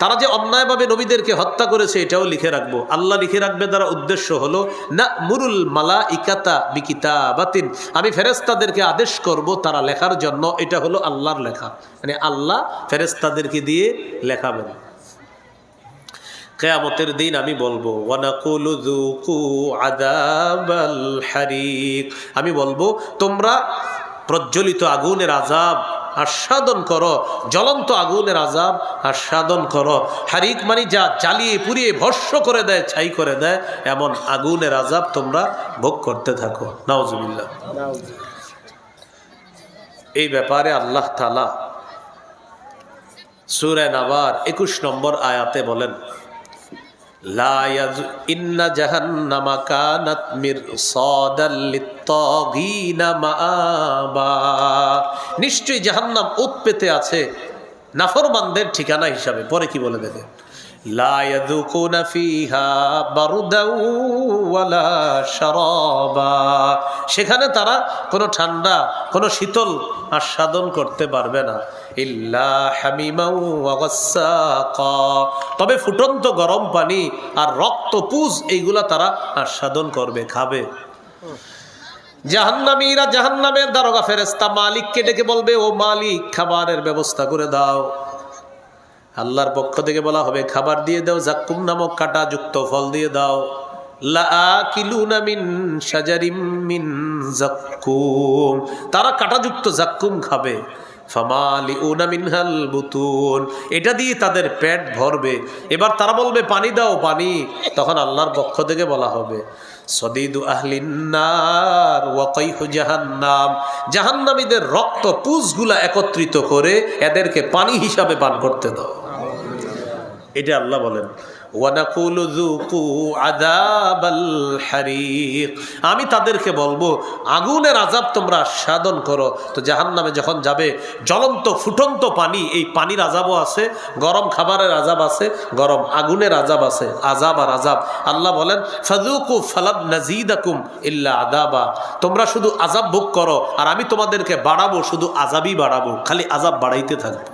তারা যে অন্যায়ভাবে নবীদেরকে হত্যা করেছে, এটাও লিখে রাখব। আল্লাহ লিখে রাখবে তারা উদ্দেশ্য হলো না মুরুল মালা ইকাতা বিকিতা বাতিন আমি ফেরেস্তাদেরকে আদেশ করব তারা লেখার জন্য, এটা হলো আল্লাহর লেখা। মানে আল্লাহ ফেরেস্তাদেরকে দিয়ে লেখাবেন। কেয়ামতের দিন আমি বলব আমি বলব, তোমরা প্রজ্বলিত আগুনের আজাব আস্বাদন করো জ্বলন্ত আগুনের আজাব আস্বাদন করো। হারিক মানে যা জ্বালিয়ে পুড়িয়ে ভস্য করে দেয় ছাই করে দেয় এমন আগুনের আজাব তোমরা ভোগ করতে থাকো। নাওজুবিল্লাহ এই ব্যাপারে আল্লাহ তালা সুরে নাবার একুশ নম্বর আয়াতে বলেন ইন্না জাহান্নামা নিশ্চয়ই জাহান্নাম উৎপেতে আছে নাফরমানদের ঠিকানা হিসাবে। পরে কি বলে দেখে? লা ইয়াযুকুনা ফিহা বারদাও ওয়ালা শারাবা। সেখানে তারা কোনো ঠান্ডা, কোনো শীতল আস্বাদন করতে পারবে না। ইল্লা হামিমাও ওয়া গাসসাকা তবে ফুটন্ত গরম পানি আর রক্ত পুজ এইগুলা তারা আস্বাদন করবে, খাবে। জাহান্নামীরা জাহান্নামের দারোগা ফেরেস্তা মালিককে ডেকে বলবে, ও মালিক, খাবারের ব্যবস্থা করে দাও। আল্লাহর পক্ষ থেকে বলা হবে, খাবার দিয়ে দাও, জাক্কুম নামক কাটা যুক্ত ফল দিয়ে দাও। তারা কাটাযুক্ত জাক্কুম খাবে। এটা দিয়ে তাদের পেট ভরবে। এবার তারা বলবে, পানি দাও, পানি। তখন আল্লাহর পক্ষ থেকে বলা হবে, সদিদু ওয়াকাইহু জাহান্নাম। জাহান্নামীদের রক্ত, পুজগুলা একত্রিত করে এদেরকে পানি হিসাবে পান করতে দাও। এটা আল্লাহ বলেন আমি তাদেরকে বলব, আগুনের আজাব তোমরা সাধন করো। তো জাহান্নামে যখন যাবে, জ্বলন্ত ফুটন্ত পানি, এই পানির আজাবও আছে, গরম খাবারের আজাব আছে, গরম আগুনের আজাব আছে আজাব আর আজাব আল্লাহ বলেন ফাজুকু ফালাদ নাজিদাকুম ইল্লা আদাবা তোমরা শুধু আজাব ভোগ করো, আর আমি তোমাদেরকে বাড়াবো, শুধু আজাবই বাড়াবো, খালি আজাব বাড়াইতে থাকব।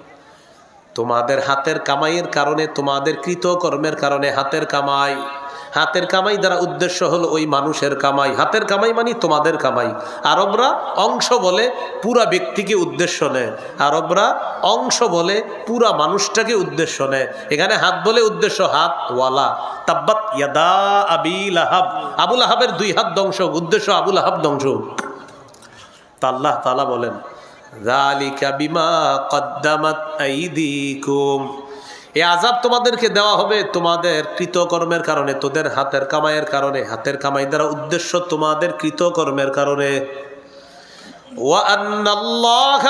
তোমাদের হাতের কামাইয়ের কারণে, তোমাদের কৃতকর্মের কারণে হাতের কামাই। হাতের কামাই দ্বারা উদ্দেশ্য হলো ওই মানুষের কামাই। হাতের কামাই মানে তোমাদের কামাই। আরবরা অংশ বলে পুরা ব্যক্তিকে উদ্দেশ্য নেয়। আরবরা অংশ বলে পুরা মানুষটাকে উদ্দেশ্য নেয়। এখানে হাত বলে উদ্দেশ্য হাত ওয়ালা। তাব্বাত ইয়াদা আবিল আহাব আবুল আহাবের দুই হাত ধ্বংস উদ্দেশ্য আবুল আহাব ধ্বংস হোক। তা আল্লাহ তালা বলেন আজাব তোমাদেরকে দেওয়া হবে তোমাদের কৃতকর্মের কারণে, তোদের হাতের কামাইয়ের কারণে, হাতের কামাই দ্বারা উদ্দেশ্য তোমাদের কৃতকর্মের কারণে। ওয়া আন্নাল্লাহ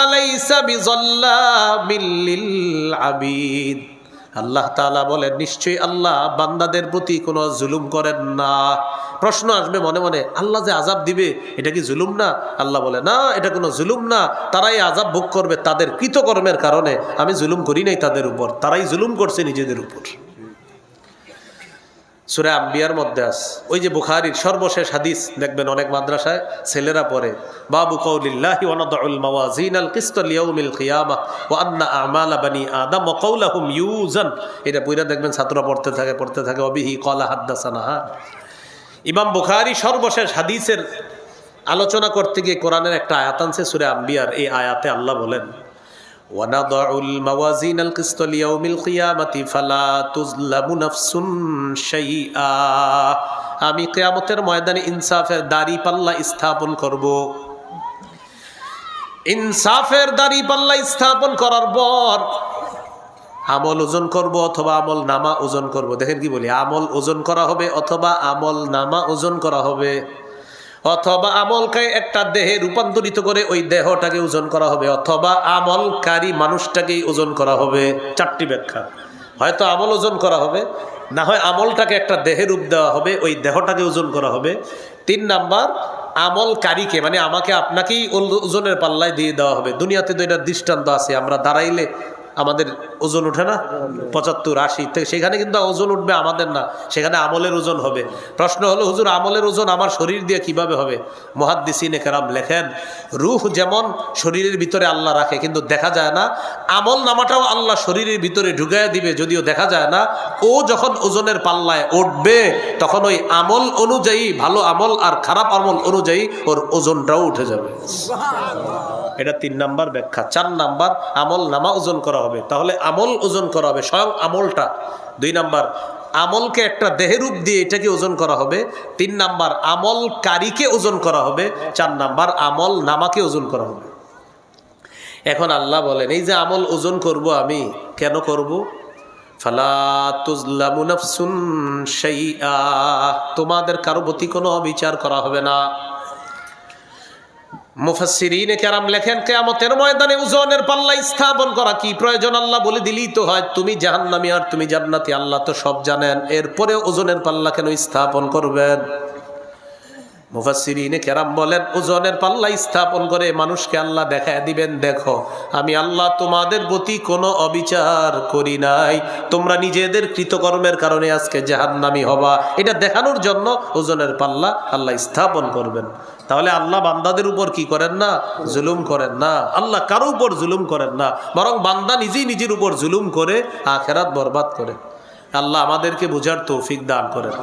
আবিদ। আল্লাহ তালা বলেন, নিশ্চয়ই আল্লাহ বান্দাদের প্রতি কোনো জুলুম করেন না। প্রশ্ন আসবে মনে মনে, আল্লাহ যে আজাব দিবে, এটা কি জুলুম না? আল্লাহ বলে, না, এটা কোনো জুলুম না। তারাই আজাব ভোগ করবে তাদের কৃতকর্মের কারণে। আমি জুলুম করি নাই তাদের উপর। তারাই জুলুম করছে নিজেদের উপর। সুরে আম্বিয়ার মধ্যে আস ওই যে বুখারির সর্বশেষ হাদিস দেখবেন অনেক মাদ্রাসায় ছেলেরা পড়ে। বাবু কৌলিল্লাহি আল কিয়ামা ওয়া বানি এটা পুরা দেখবেন ছাত্ররা পড়তে থাকে পড়তে থাকে। অবিহি কলা হাদ্দাসানা। ইমাম বুখারি সর্বশেষ হাদিসের আলোচনা করতে গিয়ে কোরআনের একটা আয়াত আনছে সুরে আম্বিয়ার। এই আয়াতে আল্লাহ বলেন ونضع الموازين القسط ليوم القيامة فلا تظلم نفس شيئا আমি কেয়ামতের ময়দানে ইনসাফের দাড়ি পাল্লা স্থাপন করব ইনসাফের দাড়ি পাল্লা স্থাপন করার পর আমল ওজন করব অথবা আমল নামা ওজন করব দেখেন কি বলি আমল ওজন করা হবে অথবা আমল নামা ওজন করা হবে অথবা আমলকে একটা দেহে রূপান্তরিত করে ওই দেহটাকে ওজন করা হবে। অথবা আমলকারী মানুষটাকেই ওজন করা হবে। চারটি ব্যাখ্যা। হয়তো আমল ওজন করা হবে, না হয় আমলটাকে একটা দেহে রূপ দেওয়া হবে, ওই দেহটাকে ওজন করা হবে। তিন নাম্বার, আমলকারীকে মানে আমাকে আপনাকেই ওজনের পাল্লায় দিয়ে দেওয়া হবে। দুনিয়াতে তো এটা দৃষ্টান্ত আছে, আমরা দাঁড়াইলে আমাদের ওজন ওঠে না? পঁচাত্তর আশি। থেকে সেখানে কিন্তু ওজন উঠবে আমাদের না। সেখানে আমলের ওজন হবে। প্রশ্ন হলো হুজুর আমলের ওজন আমার শরীর দিয়ে কীভাবে হবে? মহাদ্দিসিনে কেরাম লেখেন রুহ যেমন শরীরের ভিতরে আল্লাহ রাখে কিন্তু দেখা যায় না আমল নামাটাও আল্লাহ শরীরের ভিতরে ঢুকাইয়া দিবে যদিও দেখা যায় না ও যখন ওজনের পাল্লায় উঠবে তখন ওই আমল অনুযায়ী ভালো আমল আর খারাপ আমল অনুযায়ী ওর ওজনটাও উঠে যাবে। এটা তিন নাম্বার ব্যাখ্যা। চার নাম্বার আমল নামা ওজন করা হবে। তাহলে আমল ওজন করা হবে। স্বয়ং আমলটা, দুই নাম্বার, আমলকে একটা দেহেরূপ দিয়ে এটাকে ওজন করা হবে। তিন নাম্বার, আমলকারীকে ওজন করা হবে। চার নাম্বার, আমল নামাকে ওজন করা হবে। এখন আল্লাহ বলেন, এই যে আমল ওজন করব আমি, কেন করব? শাইআ তোমাদের কারও প্রতি কোনো বিচার করা হবে না। মুফাসসিরিনে কেরাম লেখেন, কেয়ামতের ময়দানে ওজনের পাল্লা স্থাপন করা কি প্রয়োজন? আল্লাহ বলে দিলেই তো হয়, তুমি জাহান্নামী আর তুমি জান্নাতি, আল্লাহ তো সব জানেন। এরপরে ওজনের পাল্লা কেন স্থাপন করবেন? মুফাসসিরিনে কেরাম বলেন, ওজনের পাল্লা স্থাপন করে মানুষকে আল্লাহ দেখায় দিবেন, দেখো, আমি আল্লাহ তোমাদের প্রতি কোনো অবিচার করি নাই। তোমরা নিজেদের কৃতকর্মের কারণে আজকে জাহান্নামী হবা। এটা দেখানোর জন্য ওজনের পাল্লা আল্লাহ স্থাপন করবেন। তাহলে আল্লাহ বান্দাদের উপর কি করেন না? জুলুম করেন না। আল্লাহ কারও উপর জুলুম করেন না, বরং বান্দা নিজেই নিজের উপর জুলুম করে আখেরাত বরবাদ করে। আল্লাহ আমাদেরকে বোঝার তৌফিক দান করেন।